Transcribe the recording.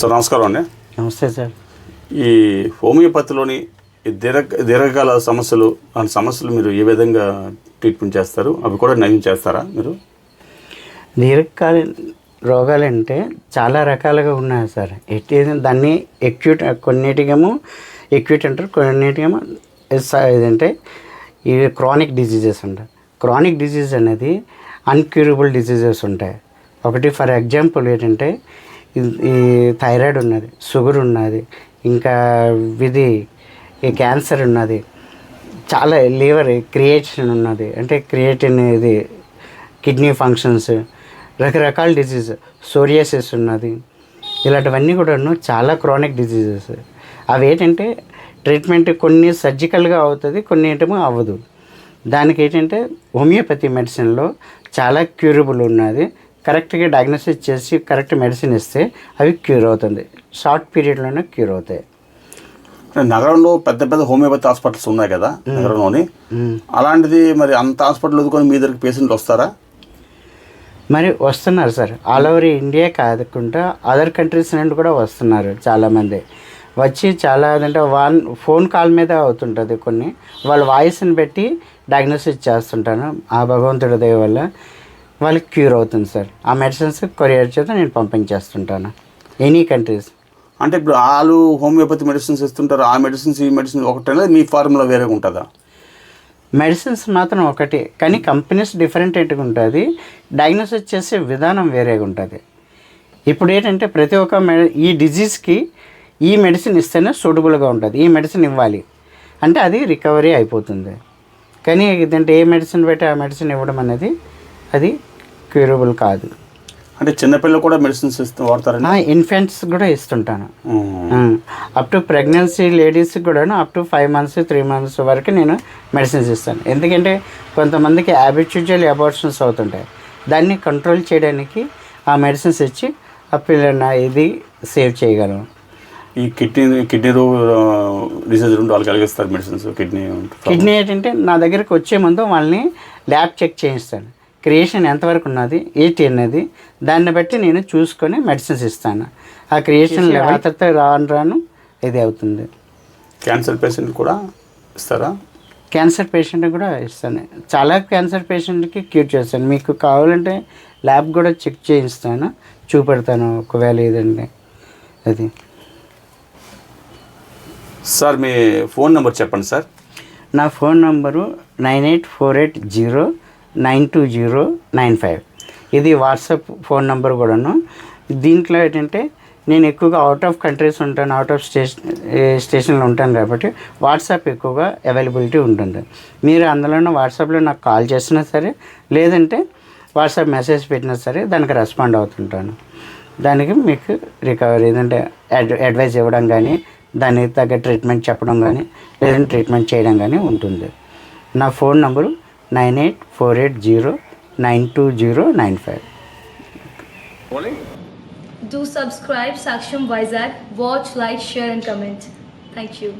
Sir నమస్కారం అండి. నమస్తే సార్. ఈ హోమియోపతిలోని దీర్ఘ దీర్ఘకాల సమస్యలు అలాంటి సమస్యలు మీరు ఏ విధంగా ట్రీట్మెంట్ చేస్తారు? అవి కూడా నయం చేస్తారా మీరు? దీర్ఘకాలీన రోగాలంటే చాలా రకాలుగా ఉన్నాయి సార్. ఎట్టి దాన్ని ఎక్యూట్ కొన్నిటికేమో ఎక్యూట్ అంటారు కొన్నిటికేమో ఇదంటే ఇవి క్రానిక్ డిసీజెస్ ఉంటాయి క్రానిక్ డిసీజ్ అనేది అన్క్యూరబుల్ డిసీజెస్ ఉంటాయి. ఒకటి ఫర్ ఎగ్జాంపుల్ ఏంటంటే ఈ- థైరాయిడ్ ఉన్నది షుగర్ ఉన్నది ఇంకా ఇది ఈ క్యాన్సర్ ఉన్నది. చాలా లివర్ క్రియేషన్ ఉన్నది. అంటే క్రియేటిన్ ఇది కిడ్నీ ఫంక్షన్స్ రకరకాల డిసీజ్ సోరియాసిస్ ఉన్నది. ఇలాంటివన్నీ కూడాను చాలా క్రానిక్ డిసీజెస్ అవి ఏంటంటే ట్రీట్మెంట్ కొన్ని సర్జికల్గా అవుతుంది కొన్ని ఏమో అవ్వదు. దానికి ఏంటంటే హోమియోపతి మెడిసిన్లో చాలా క్యూరబుల్ ఉన్నది. కరెక్ట్గా డయాగ్నోసిస్ చేసి కరెక్ట్ మెడిసిన్ ఇస్తే అవి క్యూర్ అవుతుంది. షార్ట్ పీరియడ్లోనే క్యూర్ అవుతాయి. నగరంలో పెద్ద పెద్ద హోమియోపతి హాస్పిటల్స్ ఉన్నాయి కదా నగరంలోని. అలాంటిది మరి అంత హాస్పిటల్ వదుకొని మీ దగ్గరికి పేషెంట్లు వస్తారా? మరి వస్తున్నారు సార్. ఆల్ ఓవర్ ఇండియా కాకుండా అదర్ కంట్రీస్ నుండి కూడా వస్తున్నారు చాలామంది. వచ్చి చాలా అంటే వన్ ఫోన్ కాల్ మీద అవుతుంటుంది కొన్ని. వాళ్ళ వాయిస్ని బట్టి డయాగ్నోసిస్ చేస్తుంటాను. ఆ భగవంతుడి దయ వల్ల వాళ్ళకి క్యూర్ అవుతుంది సార్. ఆ మెడిసిన్స్ కొరియర్ చేత నేను పంపించేస్తుంటాను. Any countries. అంటే ఇప్పుడు వాళ్ళు హోమియోపతి మెడిసిన్స్ ఇస్తుంటారు. ఆ మెడిసిన్స్ ఈ మెడిసిన్ ఒకటే మీ ఫార్ములా వేరేగా ఉంటుందా? మెడిసిన్స్ మాత్రం ఒకటి. కానీ కంపెనీస్ డిఫరెంట్గా ఉంటుంది. డయాగ్నోసిస్ చేసే విధానం వేరేగా ఉంటుంది. ఇప్పుడు ఏంటంటే ప్రతి ఒక్క ఈ డిజీజ్కి ఈ మెడిసిన్ ఇస్తేనే సూటబుల్గా ఉంటుంది. ఈ మెడిసిన్ ఇవ్వాలి. అంటే అది రికవరీ అయిపోతుంది. కానీ ఇదంటే ఏ మెడిసిన్ పెట్టి ఆ మెడిసిన్ ఇవ్వడం అనేది అది క్యూరబుల్ కాదు. అంటే చిన్నపిల్లలు కూడా మెడిసిన్స్ ఇస్తూ వాడతారండి? ఇన్ఫెంట్స్ కూడా ఇస్తుంటాను. అప్ టు ప్రెగ్నెన్సీ లేడీస్కి కూడాను up to five months three months వరకు నేను మెడిసిన్స్ ఇస్తాను. ఎందుకంటే కొంతమందికి హ్యాబిచువల్ అబార్షన్స్ అవుతుంటాయి. దాన్ని కంట్రోల్ చేయడానికి ఆ మెడిసిన్స్ ఇచ్చి ఆ పిల్లల ఇది సేవ్ చేయగలం. ఈ కిడ్నీ కిడ్నీ డిసీజ్ రెండు వాళ్ళకి కలిగిస్తారు మెడిసిన్స్ కిడ్నీ కిడ్నీ ఏంటంటే నా దగ్గరికి వచ్చే ముందు వాళ్ళని ల్యాబ్ చెక్ చేయిస్తాను. క్రియేషన్ ఎంతవరకు ఉన్నది ఏంటి అనేది దాన్ని బట్టి నేను చూసుకొని మెడిసిన్స్ ఇస్తాను. ఆ క్రియేషన్ లెవెల్ తర్వాత రాను రాను ఇది అవుతుంది. క్యాన్సర్ పేషెంట్ కూడా ఇస్తారా? క్యాన్సర్ పేషెంట్ కూడా ఇస్తాను. చాలా క్యాన్సర్ పేషెంట్కి క్యూర్ చేస్తాను. మీకు కావాలంటే ల్యాబ్ కూడా చెక్ చేయిస్తాను. చూపెడతాను ఒకవేళ ఏదండి అది. సార్ మీ ఫోన్ నెంబర్ చెప్పండి సార్. నా phone number nine eight four eight zero nine two zero nine five. ఇది వాట్సాప్ ఫోన్ నెంబర్ కూడాను. దీంట్లో ఏంటంటే నేను ఎక్కువగా అవుట్ ఆఫ్ కంట్రీస్ ఉంటాను అవుట్ ఆఫ్ స్టేషన్ స్టేషన్లో ఉంటాను కాబట్టి వాట్సాప్ ఎక్కువగా అవైలబిలిటీ ఉంటుంది. మీరు అందులోనే వాట్సాప్లో నాకు కాల్ చేసినా సరే లేదంటే వాట్సాప్ మెసేజ్ పెట్టినా సరే దానికి రెస్పాండ్ అవుతుంటాను. దానికి మీకు రికవరీ ఏదంటే అడ్ అడ్వైస్ ఇవ్వడం కానీ దానికి తగ్గ ట్రీట్మెంట్ చెప్పడం కానీ లేదంటే ట్రీట్మెంట్ చేయడం కానీ ఉంటుంది. నా phone number nine eight four eight zero nine two zero nine five Do subscribe Saksham Vizag. Watch, like, share, and comment. Thank you.